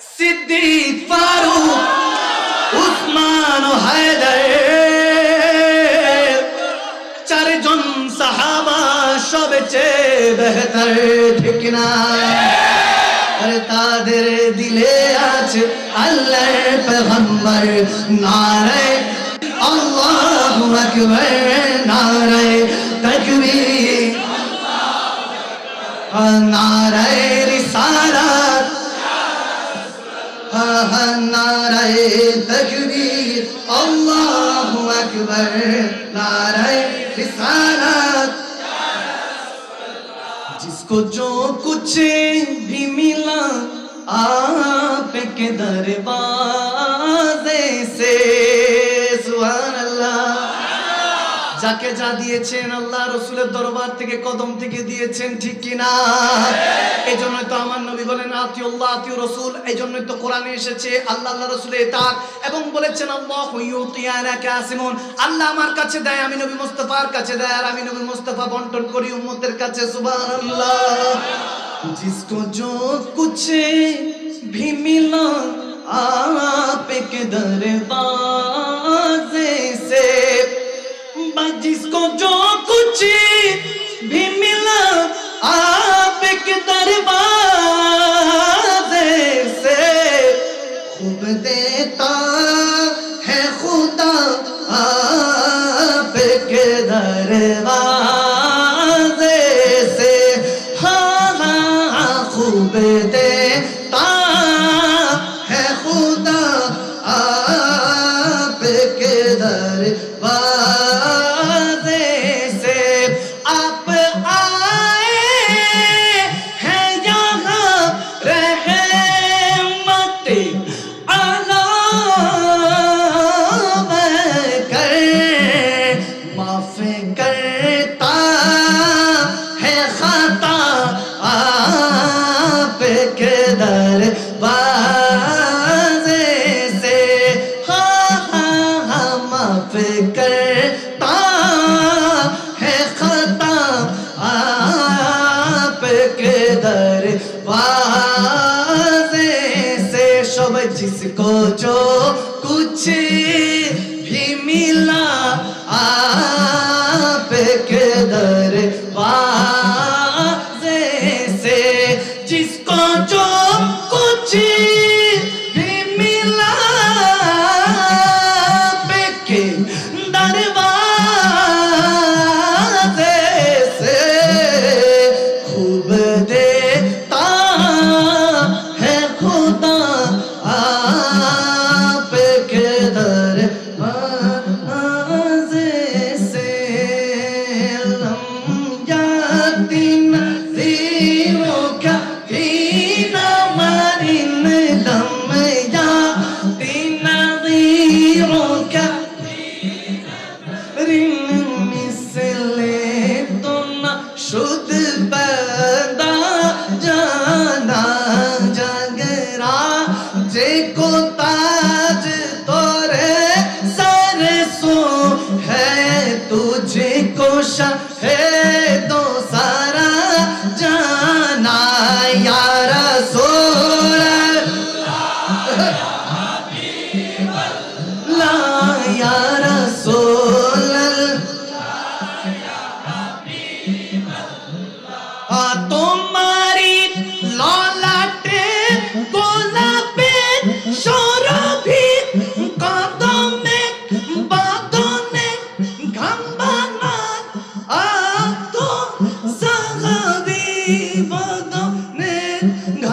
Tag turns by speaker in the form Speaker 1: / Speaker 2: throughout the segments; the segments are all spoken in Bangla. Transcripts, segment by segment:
Speaker 1: সিদ্দিক ফারুক, উসমান হায়দার। চারজন সাহাবা সবচেয়ে বেহতর, ঠিক না? আর তাদের দিলে আছে আল্লাহর পেগম্বর নারে আল্লাহু আকবার নারে তাকবীর। নারে تکبیر اللہ اکبر نعرہ رسالت جس کو جو کچھ بھی ملا آپ کے دربازے سے যাকে যা দিয়েছেন আল্লাহ রসুলের দরবার থেকে কদম থেকে দিয়েছেন ঠিক কিনা এই জন্যই তো আমার নবী বলেন আতিউল্লাহ আতিউ রসুল এই জন্যই তো কোরআনে এসেছে আল্লাহ আল্লাহ রসুলের তাক এবং বলেছেন আল্লাহ ইউতিয়ানা কাসিমুন আল্লাহ আমার কাছে দেয় আমি নবী মুস্তাফার কাছে দেয় আর আমি নবী মুস্তাফা বন্টন করি উম্মতের কাছে সুবহানাল্লাহ जिसको जो कुछ भी मिला आपके दरवाजे से जिसको जो कुछ भी मिला आपके दरवाजे से खूब देता है खुदा आपके दरवाजे माफ करता है खता आपके दरवाजे से सब जिसको जो कुछ भी मिला आपके दरवाजे से जिसको जो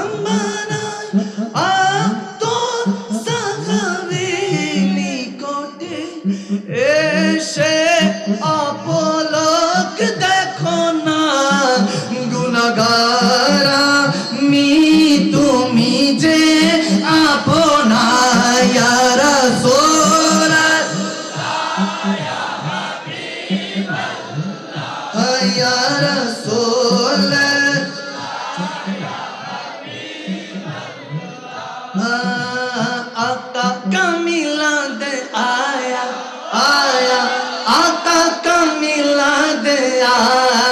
Speaker 1: ঘামবানা আ তো সাহাবি নিকটে এসে অপলক দেখো না। গুণগারা মি, তুমি যে আপনা ইয়ারা সোরা। ইয়ারা সোলা আল্লাহ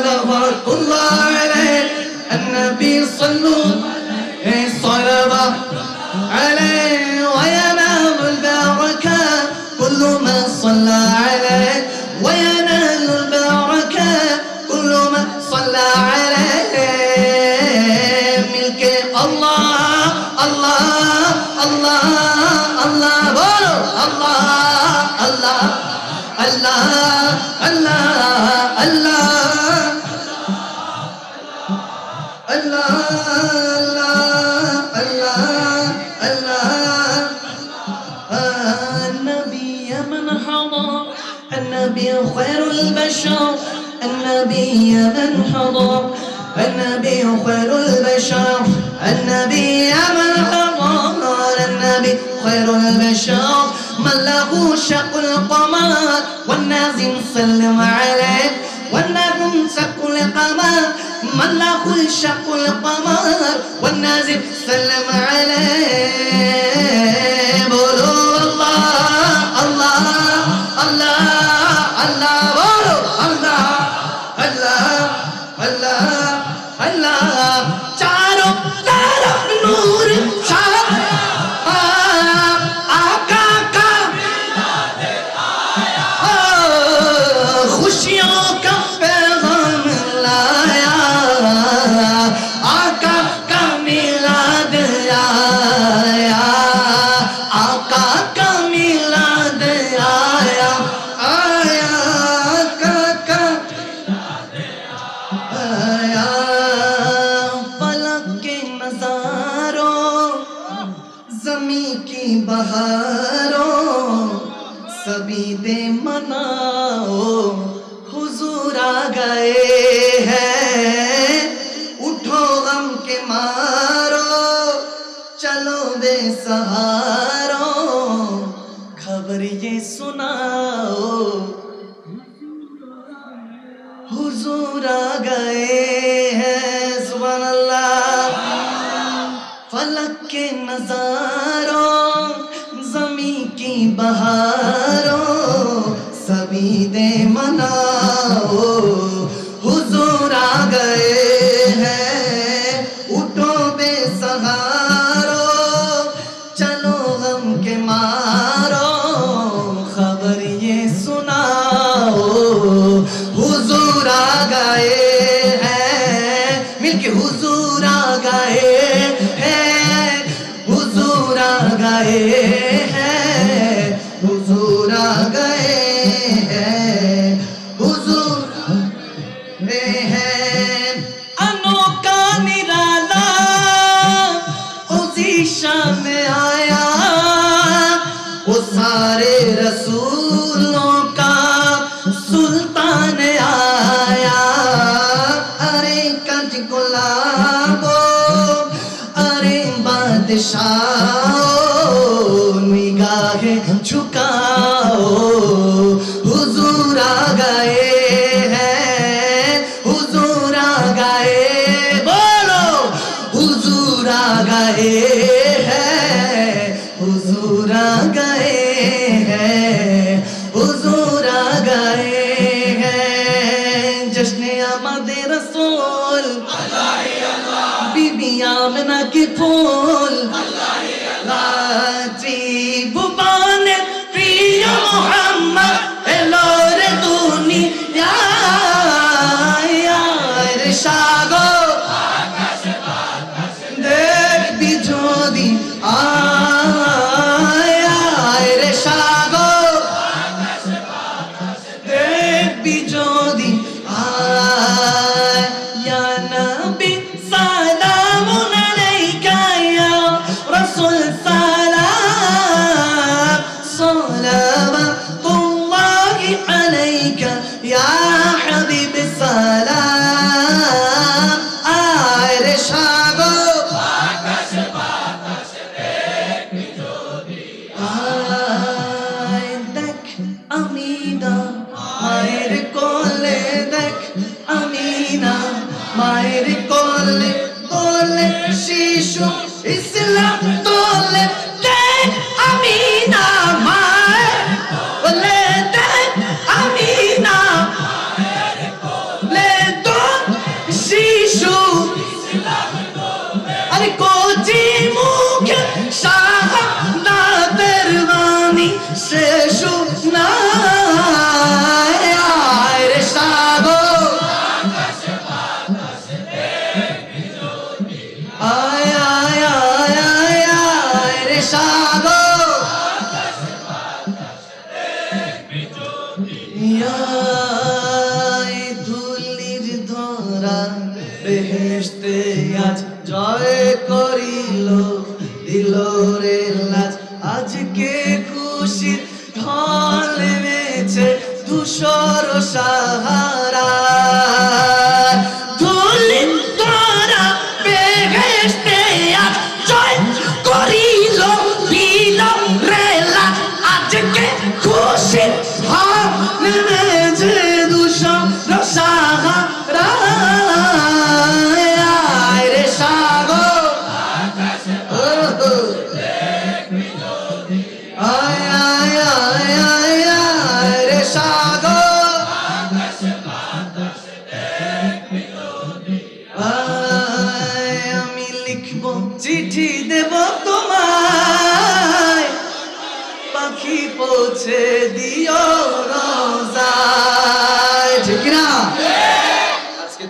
Speaker 1: صلوات الله عليه. النبي صلوا صلوات عليه. وينال البركة. كل من صلى عليه. وينال البركة. كل من صلى عليه. ملك الله. الله. الله. الله. الله. الله. الله. الله. البشر النبي من حضر النبي خير البشر النبي من حضر النبي خير البشر. من له شق القمر والنازل سلم عليه والنجم شق القمر. من له شق القمر والنازل سلم عليه. امید مناؤ، حضور آ گئے ہیں۔ اٹھو غم کے مارو، چلو بے سہارو۔ خبر یہ سناؤ، حضور آ گئے ہیں۔ سبحان اللہ۔ فلک کے نظار بہاروں سبھی دے مناؤ، حضور آ گئے ہیں اٹھو بے سہارو چلو غم کے مارو خبر یہ سنا রসুল জীবনে প্রিয় মোহাম্মদ, এলো রে দুনিয়া সাগর, দেখবি যদি আয়। রে সাগর, দেখবি যদি ইয়ায় ধুলির ধরা বেহেশতে Sal.